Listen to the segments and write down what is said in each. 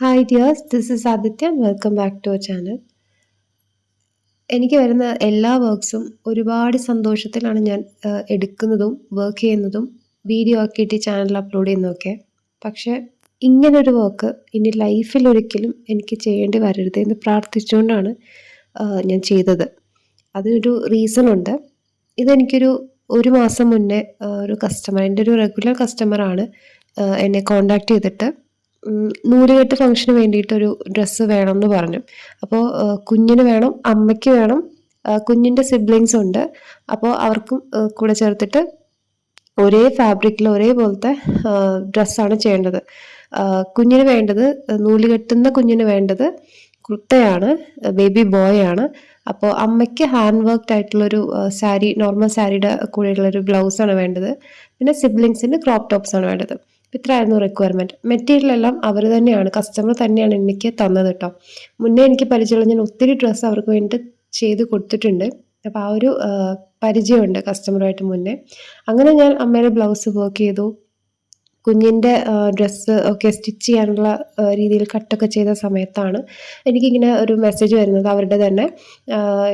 Hi dears this is Aditya welcome back to our channel എനിക്ക് വരുന്ന എല്ലാ വർക്ക്സും ഒരുപാട് സന്തോഷത്തിലാണ് ഞാൻ എടുക്കുന്നതും വർക്ക് ചെയ്യുന്നതും വീഡിയോ ആക്കിയിട്ട് ഈ ചാനലിൽ അപ്ലോഡ് ചെയ്യുന്നതൊക്കെ. പക്ഷേ ഇങ്ങനൊരു വർക്ക് ഇനി ലൈഫിൽ ഒരിക്കലും എനിക്ക് ചെയ്യേണ്ടി വരരുത് എന്ന് പ്രാർത്ഥിച്ചുകൊണ്ടാണ് ഞാൻ ചെയ്തത്. അതിനൊരു റീസൺ ഉണ്ട്. ഇതെനിക്കൊരു ഒരു മാസം മുന്നേ ഒരു കസ്റ്റമർ എന്റെ ഒരു റെഗുലർ കസ്റ്റമറാണ് എന്നെ കോണ്ടാക്ട് ചെയ്തിട്ട്. നൂലുകെട്ട് ഫംഗ്ഷന് വേണ്ടിയിട്ടൊരു ഡ്രസ്സ് വേണം എന്ന് പറഞ്ഞു അപ്പോൾ കുഞ്ഞിന് വേണം അമ്മയ്ക്ക് വേണം കുഞ്ഞിന്റെ സിബ്ലിങ്സ് ഉണ്ട്. അപ്പോൾ അവർക്കും കൂടെ ചേർത്തിട്ട് ഒരേ ഫാബ്രിക്കിൽ ഒരേപോലത്തെ ഡ്രസ്സാണ് ചെയ്യേണ്ടത്. കുഞ്ഞിന് വേണ്ടത് നൂൽ കെട്ടുന്ന കുഞ്ഞിന് വേണ്ടത് കുർത്തയാണ് ബേബി ബോയ് ആണ്. അപ്പോൾ അമ്മയ്ക്ക് ഹാൻഡ് വർക്ക്ഡ് ആയിട്ടുള്ളൊരു സാരി നോർമൽ സാരിയുടെ കൂടെയുള്ളൊരു ബ്ലൗസാണ് വേണ്ടത്. പിന്നെ സിബ്ലിങ്സിന് ക്രോപ്പ് ടോപ്സ് ആണ് വേണ്ടത്. ഇത്രയായിരുന്നു റിക്വയർമെന്റ് മെറ്റീരിയൽ എല്ലാം അവർ തന്നെയാണ് കസ്റ്റമർ തന്നെയാണ് എനിക്ക് തന്നത് കേട്ടോ മുന്നേ എനിക്ക് പരിചയമുള്ള ഞാൻ ഒത്തിരി ഡ്രസ്സ് അവർക്ക് വേണ്ടിയിട്ട് ചെയ്ത് കൊടുത്തിട്ടുണ്ട്. അപ്പോൾ ആ ഒരു പരിചയമുണ്ട് കസ്റ്റമറുമായിട്ട് മുന്നേ. അങ്ങനെ ഞാൻ അമ്മയുടെ ബ്ലൗസ് വർക്ക് ചെയ്തു. കുഞ്ഞിന്റെ ഡ്രസ്സ് ഒക്കെ സ്റ്റിച്ച് ചെയ്യാനുള്ള രീതിയിൽ കട്ടൊക്കെ ചെയ്ത സമയത്താണ് എനിക്കിങ്ങനെ ഒരു മെസ്സേജ് വരുന്നത് അവരുടെ തന്നെ.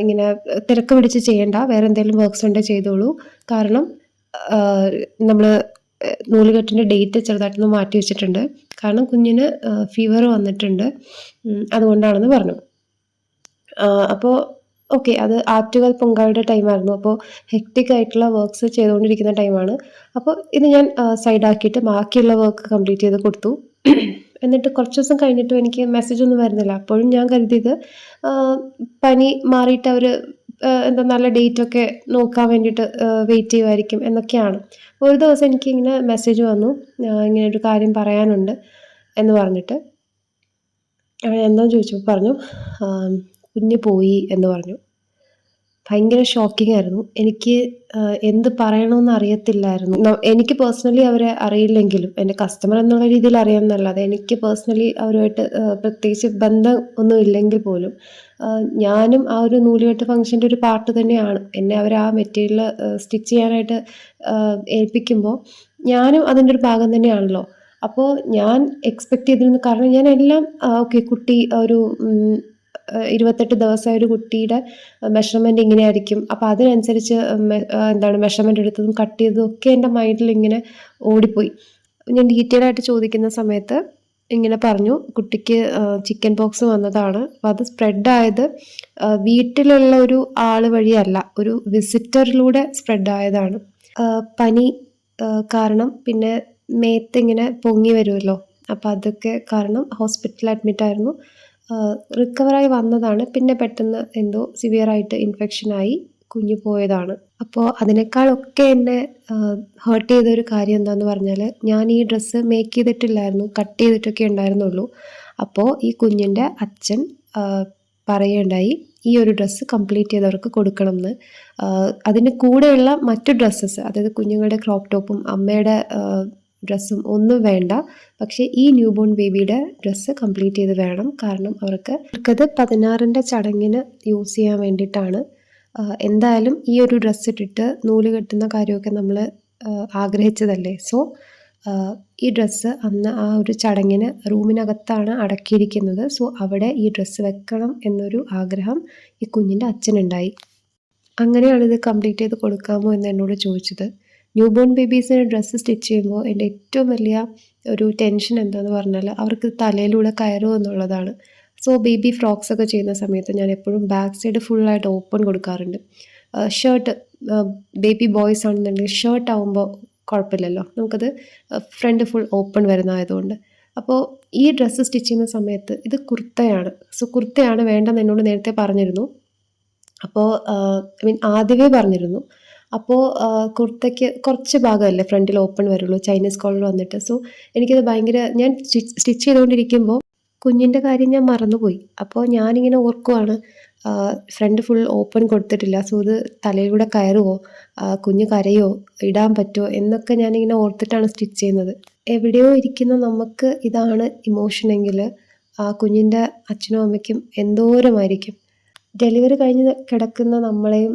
ഇങ്ങനെ തിരക്ക് പിടിച്ച് ചെയ്യേണ്ട വേറെ എന്തെങ്കിലും വർക്ക്സ് ഉണ്ടെങ്കിൽ ചെയ്തോളൂ. കാരണം നമ്മൾ നൂലുകെട്ടിന്റെ ഡേറ്റ് ചെറുതായിട്ടൊന്ന് മാറ്റി വെച്ചിട്ടുണ്ട്. കാരണം കുഞ്ഞിന് ഫീവർ വന്നിട്ടുണ്ട്. അതുകൊണ്ടാണെന്ന് പറഞ്ഞു. അപ്പോൾ ഓക്കെ അത് ആറ്റുകാൽ പൊങ്കാലയുടെ ടൈമായിരുന്നു അപ്പോൾ ഹെക്റ്റിക് ആയിട്ടുള്ള വർക്ക്സ് ചെയ്തുകൊണ്ടിരിക്കുന്ന ടൈമാണ് അപ്പോൾ ഇത് ഞാൻ സൈഡാക്കിയിട്ട് ബാക്കിയുള്ള വർക്ക് കംപ്ലീറ്റ് ചെയ്ത് കൊടുത്തു. എന്നിട്ട് കുറച്ച് ദിവസം കഴിഞ്ഞിട്ടും എനിക്ക് മെസ്സേജ് ഒന്നും വരുന്നില്ല. അപ്പോഴും ഞാൻ കരുതിയത് പനി മാറിയിട്ട് അവർ എന്താ നല്ല ഡേറ്റ് ഒക്കെ നോക്കാൻ വേണ്ടിയിട്ട് വെയിറ്റ് ചെയ്യുമായിരിക്കും എന്നൊക്കെയാണ്. ഒരു ദിവസം എനിക്ക് ഇങ്ങനെ മെസ്സേജ് വന്നു ഇങ്ങനെ ഒരു കാര്യം പറയാനുണ്ട് എന്ന് പറഞ്ഞിട്ട്. എന്താണെന്ന് ചോദിച്ചപ്പോൾ പറഞ്ഞു കുഞ്ഞ് പോയി എന്ന് പറഞ്ഞു. ഭയങ്കര ഷോക്കിംഗ് ആയിരുന്നു. എനിക്ക് എന്ത് പറയണമെന്ന് അറിയത്തില്ലായിരുന്നു. എനിക്ക് പേഴ്സണലി അവരെ അറിയില്ലെങ്കിലും എന്റെ കസ്റ്റമർ എന്നുള്ള രീതിയിൽ അറിയാമെന്നല്ലാതെ എനിക്ക് പേഴ്സണലി അവരുമായിട്ട് പ്രത്യേകിച്ച് ബന്ധം ഒന്നും ഇല്ലെങ്കിൽ പോലും ഞാനും ആ ഒരു നൂലുകെട്ട് ഫംഗ്ഷന്റെ ഒരു പാർട്ട് തന്നെയാണ്. എന്നെ അവർ ആ മെറ്റീരിയൽ സ്റ്റിച്ച് ചെയ്യാനായിട്ട് ഏൽപ്പിക്കുമ്പോൾ ഞാനും അതിന്റെ ഒരു ഭാഗം തന്നെയാണല്ലോ. അപ്പോൾ ഞാൻ എക്സ്പെക്ട് ചെയ്തിരുന്നു കാരണം ഞാൻ എല്ലാം ഓക്കെ കുട്ടി ഒരു ഇരുപത്തെട്ട് ദിവസമായ ഒരു കുട്ടിയുടെ മെഷർമെന്റ് ഇങ്ങനെയായിരിക്കും. അപ്പോൾ അതിനനുസരിച്ച് എന്താണ് മെഷർമെന്റ് എടുത്തതും കട്ട് ചെയ്തതും ഒക്കെ എന്റെ മൈൻഡിൽ ഇങ്ങനെ ഓടിപ്പോയി. ഞാൻ ഡീറ്റെയിൽ ആയിട്ട് ചോദിക്കുന്ന സമയത്ത് ഇങ്ങനെ പറഞ്ഞു കുട്ടിക്ക് ചിക്കൻ പോക്സ് വന്നതാണ്. അപ്പോൾ അത് സ്പ്രെഡായത് വീട്ടിലുള്ള ഒരു ആൾ വഴിയല്ല ഒരു വിസിറ്ററിലൂടെ സ്പ്രെഡായതാണ് പനി കാരണം പിന്നെ മേത്തിങ്ങനെ പൊങ്ങി വരുമല്ലോ. അപ്പോൾ അതൊക്കെ കാരണം ഹോസ്പിറ്റലിൽ അഡ്മിറ്റ് ആയിരുന്നു. റിക്കവറായി വന്നതാണ്. പിന്നെ പെട്ടെന്ന് എന്തോ സിവിയറായിട്ട് ഇൻഫെക്ഷനായി കുഞ്ഞു പോയതാണ്. അപ്പോൾ അതിനേക്കാളൊക്കെ എന്നെ ഹേർട്ട് ചെയ്ത ഒരു കാര്യം എന്താണെന്ന് പറഞ്ഞാൽ ഞാൻ ഈ ഡ്രസ്സ് മേക്ക് ചെയ്തിട്ടില്ലായിരുന്നു കട്ട് ചെയ്തിട്ടൊക്കെ ഉണ്ടായിരുന്നുള്ളൂ. അപ്പോൾ ഈ കുഞ്ഞിന്റെ അച്ഛൻ പറയുണ്ടായി ഈ ഒരു ഡ്രസ്സ് കംപ്ലീറ്റ് ചെയ്തവർക്ക് കൊടുക്കണം എന്ന് അതിന് കൂടെയുള്ള മറ്റു ഡ്രസ്സസ് അതായത് കുഞ്ഞുങ്ങളുടെ ക്രോപ്പ് ടോപ്പും അമ്മയുടെ ഡ്രസ്സും ഒന്നും വേണ്ട. പക്ഷേ ഈ ന്യൂ ബോൺ ബേബിയുടെ ഡ്രസ്സ് കംപ്ലീറ്റ് ചെയ്ത് വേണം. കാരണം അവർക്ക് അവർക്കത് പതിനാറിന്റെ ചടങ്ങിന് യൂസ് ചെയ്യാൻ വേണ്ടിയിട്ടാണ്. എന്തായാലും ഈ ഒരു ഡ്രസ്സ് ഇട്ടിട്ട് നൂൽ കെട്ടുന്ന കാര്യമൊക്കെ നമ്മൾ ആഗ്രഹിച്ചതല്ലേ? സോ ഈ ഡ്രസ്സ് അന്ന് ആ ഒരു ചടങ്ങിന് റൂമിനകത്താണ് അടക്കിയിരിക്കുന്നത്. സോ അവിടെ ഈ ഡ്രസ്സ് വെക്കണം എന്നൊരു ആഗ്രഹം ഈ കുഞ്ഞിന്റെ അച്ഛനുണ്ടായി. അങ്ങനെയാണ് ഇത് കംപ്ലീറ്റ് ചെയ്ത് കൊടുക്കാമോ എന്ന് എന്നോട് ചോദിച്ചത്. ന്യൂ ബോൺ ബേബീസിന് ഡ്രസ്സ് സ്റ്റിച്ച് ചെയ്യുമ്പോൾ എന്റെ ഏറ്റവും വലിയ ഒരു ടെൻഷൻ എന്താണെന്ന് പറഞ്ഞാൽ അവർക്ക് തലയിലൂടെ കയറുമോ എന്നുള്ളതാണ്. സോ ബേബി ഫ്രോക്സ് ഒക്കെ ചെയ്യുന്ന സമയത്ത് ഞാൻ എപ്പോഴും ബാക്ക് സൈഡ് ഫുള്ളായിട്ട് ഓപ്പൺ കൊടുക്കാറുണ്ട്. ഷർട്ട് ബേബി ബോയ്സ് ആണെന്നുണ്ടെങ്കിൽ ഷർട്ട് ആകുമ്പോൾ കുഴപ്പമില്ലല്ലോ. നമുക്കത് ഫ്രണ്ട് ഫുൾ ഓപ്പൺ വരുന്നതായതുകൊണ്ട്. അപ്പോൾ ഈ ഡ്രസ്സ് സ്റ്റിച്ച് ചെയ്യുന്ന സമയത്ത് ഇത് കുർത്തയാണ്. സോ കുർത്തയാണ് വേണ്ടെന്ന് എന്നോട് നേരത്തെ പറഞ്ഞിരുന്നു. അപ്പോൾ ഐ മീൻ ആദ്യമേ പറഞ്ഞിരുന്നു. അപ്പോൾ കുർത്തയ്ക്ക് കുറച്ച് ഭാഗമല്ലേ ഫ്രണ്ടിൽ ഓപ്പൺ വരുള്ളൂ ചൈനീസ് കോളർ വന്നിട്ട്. സോ എനിക്കത് ഭയങ്കര ഞാൻ സ്റ്റിച്ച് ചെയ്തുകൊണ്ടിരിക്കുമ്പോൾ കുഞ്ഞിന്റെ കാര്യം ഞാൻ മറന്നുപോയി. അപ്പോൾ ഞാനിങ്ങനെ ഓർക്കുവാണ് ഫ്രണ്ട് ഫുൾ ഓപ്പൺ കൊടുത്തിട്ടില്ല സോ ഇത് തലയിലൂടെ കയറുമോ കുഞ്ഞ് കരയോ ഇടാൻ പറ്റുമോ എന്നൊക്കെ ഞാനിങ്ങനെ ഓർത്തിട്ടാണ് സ്റ്റിച്ച് ചെയ്യുന്നത്. എവിടെയോ ഇരിക്കുന്ന നമുക്ക് ഇതാണ് ഇമോഷനെങ്കിൽ ആ കുഞ്ഞിന്റെ അച്ഛനും അമ്മയ്ക്കും എന്തോരമായിരിക്കും. ഡെലിവറി കഴിഞ്ഞ് കിടക്കുന്ന നമ്മളെയും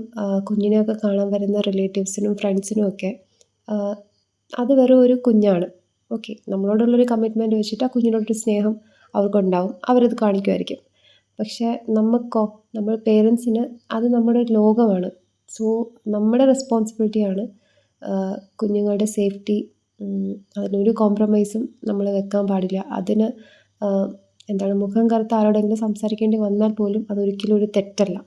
കുഞ്ഞിനെയൊക്കെ കാണാൻ വരുന്ന റിലേറ്റീവ്സിനും ഫ്രണ്ട്സിനും ഒക്കെ അത് വെറും ഒരു കുഞ്ഞാണ്. ഓക്കെ നമ്മളോടുള്ളൊരു കമ്മിറ്റ്മെന്റ് വെച്ചിട്ട് ആ കുഞ്ഞിനോടൊരു സ്നേഹം അവർക്കുണ്ടാവും. അവരത് കാണിക്കുമായിരിക്കും. പക്ഷേ നമുക്കോ നമ്മൾ പേരൻസിന് അത് നമ്മുടെ ലോകമാണ്. സോ നമ്മുടെ റെസ്പോൺസിബിലിറ്റിയാണ് കുഞ്ഞുങ്ങളുടെ സേഫ്റ്റി അതിനൊരു കോംപ്രമൈസും നമ്മൾ വെക്കാൻ പാടില്ല. അതിന് എന്താണ് മുഖം കറുത്ത ആരോടെങ്കിലും സംസാരിക്കേണ്ടി വന്നാൽ പോലും അതൊരിക്കലും ഒരു തെറ്റല്ല.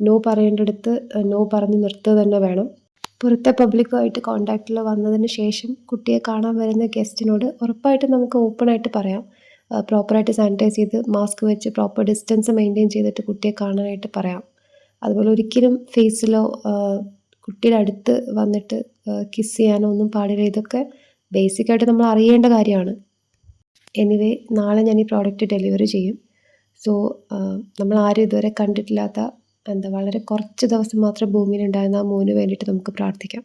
നോ പറയേണ്ടടുത്ത് നോ പറഞ്ഞ് നിർത്തുക തന്നെ വേണം. പുറത്തെ പബ്ലിക്കുമായിട്ട് കോണ്ടാക്റ്റിൽ വന്നതിന് ശേഷം കുട്ടിയെ കാണാൻ വരുന്ന ഗസ്റ്റിനോട് ഉറപ്പായിട്ടും നമുക്ക് ഓപ്പണായിട്ട് പറയാം. പ്രോപ്പറായിട്ട് സാനിറ്റൈസ് ചെയ്ത് മാസ്ക് വെച്ച് പ്രോപ്പർ ഡിസ്റ്റൻസ് മെയിന്റെയിൻ ചെയ്തിട്ട് കുട്ടിയെ കാണാനായിട്ട് പറയാം. അതുപോലെ ഒരിക്കലും ഫേസിലോ കുട്ടിയുടെ അടുത്ത് വന്നിട്ട് കിസ് ചെയ്യാനോ ഒന്നും പാടില്ല. ഇതൊക്കെ ബേസിക്കായിട്ട് നമ്മൾ അറിയേണ്ട കാര്യമാണ്. എനിവേ നാളെ ഞാൻ ഈ പ്രോഡക്റ്റ് ഡെലിവറി ചെയ്യും. സോ നമ്മൾ ആരും ഇതുവരെ കണ്ടിട്ടില്ലാത്ത എന്താ വളരെ കുറച്ച് ദിവസം മാത്രം ഭൂമിയിൽ ഉണ്ടായിരുന്ന ആ മോന് വേണ്ടിയിട്ട് നമുക്ക് പ്രാർത്ഥിക്കാം.